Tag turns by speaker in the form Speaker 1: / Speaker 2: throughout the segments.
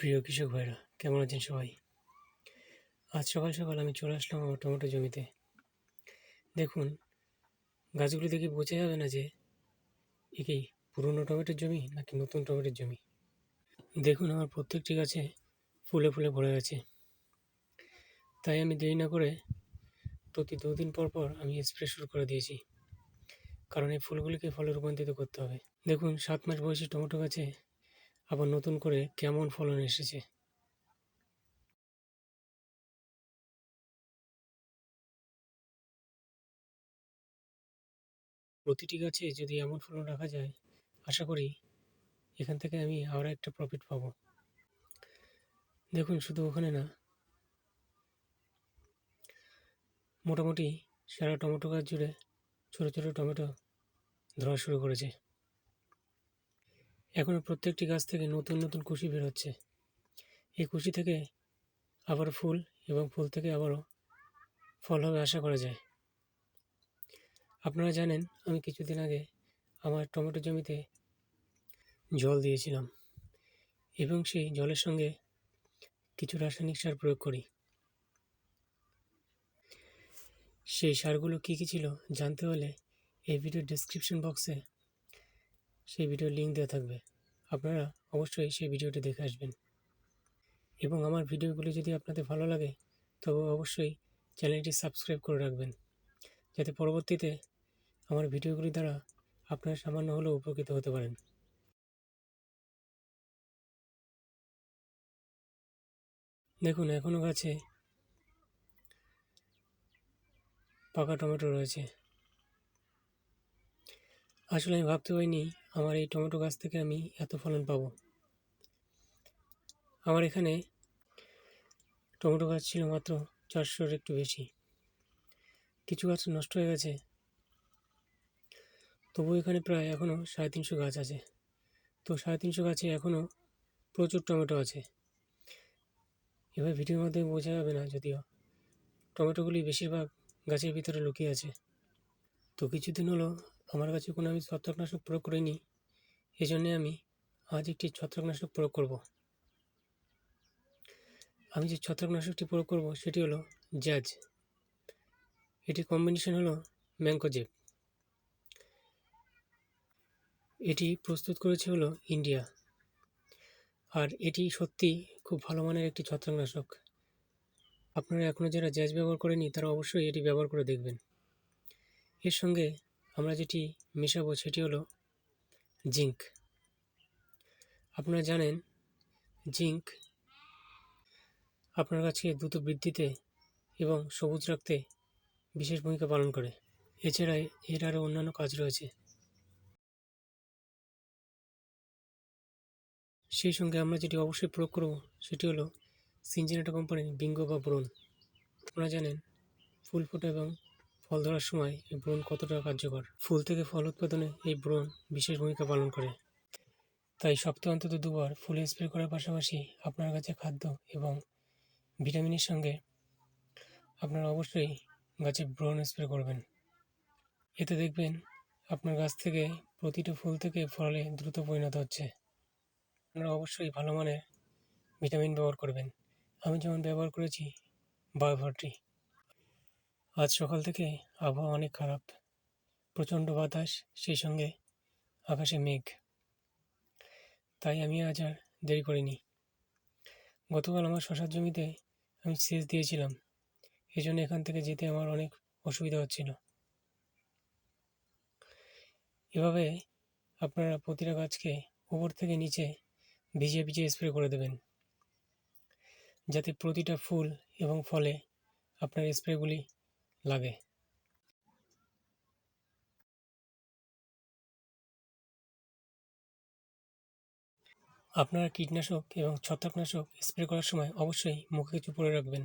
Speaker 1: প্রিয় কৃষক ভাইরা, কেমন আছেন সবাই? আজ সকাল সকাল আমি চলে আসলাম আমার টমেটো জমিতে। দেখুন, গাছগুলি দেখে বোঝা যাবে না যে এ কি পুরনো টমেটোর জমি নাকি নতুন টমেটোর জমি? দেখুন, আমার প্রত্যেকটি গাছে ফুলে ফুলে ভরে গেছে। তাই আমি দেরি না করে প্রতি দুদিন পর পর আমি স্প্রে শুরু করে দিয়েছি। কারণ এই ফুলগুলিকে ফলে রূপান্তরিত করতে হবে। দেখুন, সাত মাস বয়সী টমেটো গাছে আবার নতুন করে কেমন ফলন এসেছে? প্রতিটি গাছে যদি এমন ফলন রাখা যায়, আশা করি এখান থেকে আমি আরও একটা প্রফিট পাবো। দেখুন, শুধু ওখানে না। মোটামুটি সারা টমেটো গাছ জুড়ে ছোটো ছোটো টমেটো ধরা শুরু করেছে। এখনও প্রত্যেকটি গাছ থেকে নতুন নতুন কুশি বের হচ্ছে। এই কুশি থেকে আবার ফুল এবং ফুল থেকে আবারও ফল হবে আশা করা যায়। আপনারা জানেন, আমি কিছুদিন আগে আমার টমেটো জমিতে জল দিয়েছিলাম এবং সেই জলের সঙ্গে কিছু রাসায়নিক সার প্রয়োগ করি। সেই সারগুলো কী কী ছিল জানতে হলে এই ভিডিওর ডেসক্রিপশন বক্সে সেই ভিডিওর লিঙ্ক দেওয়া থাকবে। আপনারা অবশ্যই সেই ভিডিওটি দেখে আসবেন। এবং আমার ভিডিওগুলি যদি আপনাদের ভালো লাগে, তবে অবশ্যই চ্যানেলটি সাবস্ক্রাইব করে রাখবেন। যাতে পরবর্তীতে আমার ভিডিওগুলি দ্বারা আপনারা সামান্য হলেও উপকৃত হতে পারেন। দেখুন এখনও গাছে পাকা টমেটো রয়েছে। আসলে আমি ভাবতে পারিনি আমার এই টমেটো গাছ থেকে আমি এত ফলন পাবো। আমার এখানে টমেটো গাছ ছিল মাত্র চারশোর একটু বেশি। কিছু গাছ নষ্ট হয়ে গেছে। তবু এখানে প্রায় এখনও সাড়ে তিনশো গাছ আছে। তো সাড়ে তিনশো গাছে এখনও প্রচুর টমেটো আছে। এবার ভিডিওর মাধ্যমে বোঝা যাবে না যদিও। টমেটোগুলি বেশিরভাগ গাছের ভিতরে লুকিয়ে আছে। তো কিছুদিন হলো আমার কাছে কোনো আমি ছত্রাকনাশক প্রয়োগ করিনি। এই জন্যে আমি আজ একটি ছত্রাকনাশক প্রয়োগ করব। আমি যে ছত্রাকনাশকটি প্রয়োগ করব সেটি হলো জ্যাজ। এটির কম্বিনেশন হলো ম্যাঙ্কোজেব এটি প্রস্তুত করেছে হলো ইন্ডিয়া। আর এটি সত্যি খুব ভালো মানের একটি ছত্রাকনাশক। আপনারা এখনও যারা জ্যাজ ব্যবহার করেনি তারা অবশ্যই এটি ব্যবহার করে দেখবেন। এর সঙ্গে আমরা যেটি মেশাবো সেটি হলো জিঙ্ক। আপনারা জানেন, জিঙ্ক আপনার গাছকে দ্রুত বৃদ্ধিতে এবং সবুজ রাখতে বিশেষ ভূমিকা পালন করে। এছাড়া এর আরও অন্যান্য কাজ রয়েছে। সেই সঙ্গে আমরা যেটি অবশ্যই প্রয়োগ করব সেটি হলো সিনজেনেটা কোম্পানির বিঙ্গো বা ব্রোন। আপনারা জানেন, ফুল ফোটা এবং ফল ধরার সময় এই ব্রণ কতটা কার্যকর? ফুল থেকে ফল উৎপাদনে এই ব্রণ বিশেষ ভূমিকা পালন করে। তাই সপ্তাহে অন্তত দুবার ফুলে স্প্রে করার পাশাপাশি আপনার কাছে খাদ্য এবং ভিটামিনের সঙ্গে আপনারা অবশ্যই গাছে ব্রণ স্প্রে করবেন। এতে দেখবেন আপনার গাছ থেকে প্রতিটা ফুল থেকে ফলে দ্রুত পরিণত হচ্ছে। আপনারা অবশ্যই ভালো মানের ভিটামিন ব্যবহার করবেন। আমি যেমন ব্যবহার করেছি বায়োভট্রি আজ সকাল থেকে আবহাওয়া অনেক খারাপ। প্রচণ্ড বাতাস, সেই সঙ্গে আকাশে মেঘ। তাই আমি আজ আর দেরি করিনি। গতকাল আমার শশার জমিতে আমি সেচ দিয়েছিলাম। এই জন্য এখান থেকে যেতে আমার অনেক অসুবিধা হচ্ছিল। এভাবে আপনারা প্রতিটা গাছকে উপর থেকে নিচে ভিজিয়ে ভিজিয়ে স্প্রে করে দেবেন। যাতে প্রতিটা ফুল এবং ফলে আপনার স্প্রেগুলি লাগে। আপনারা কীটনাশক এবং ছত্রাকনাশক স্প্রে করার সময় অবশ্যই মুখে কিছু পরে রাখবেন।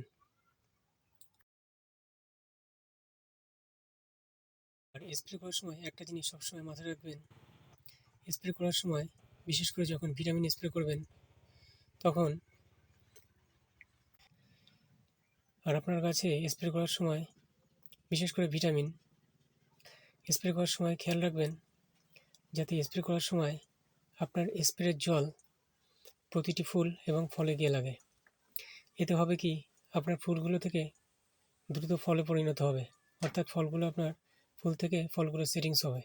Speaker 1: আর স্প্রে করার সময় একটা জিনিস সবসময় মাথায় রাখবেন। স্প্রে করার সময় বিশেষ করে যখন ভিটামিন স্প্রে করবেন, তখন আর আপনার কাছে স্প্রে করার সময় বিশেষ করে ভিটামিন। স্প্রে করার সময় খেয়াল রাখবেন যাতে স্প্রে করার সময় আপনার স্প্রের জল প্রতিটি ফুল এবং ফলে গিয়ে লাগে। এতে হবে কি, আপনার ফুলগুলো থেকে দ্রুত ফলে পরিণত হবে। অর্থাৎ ফলগুলো আপনার ফুল থেকে ফলগুলো সেটিংস হবে।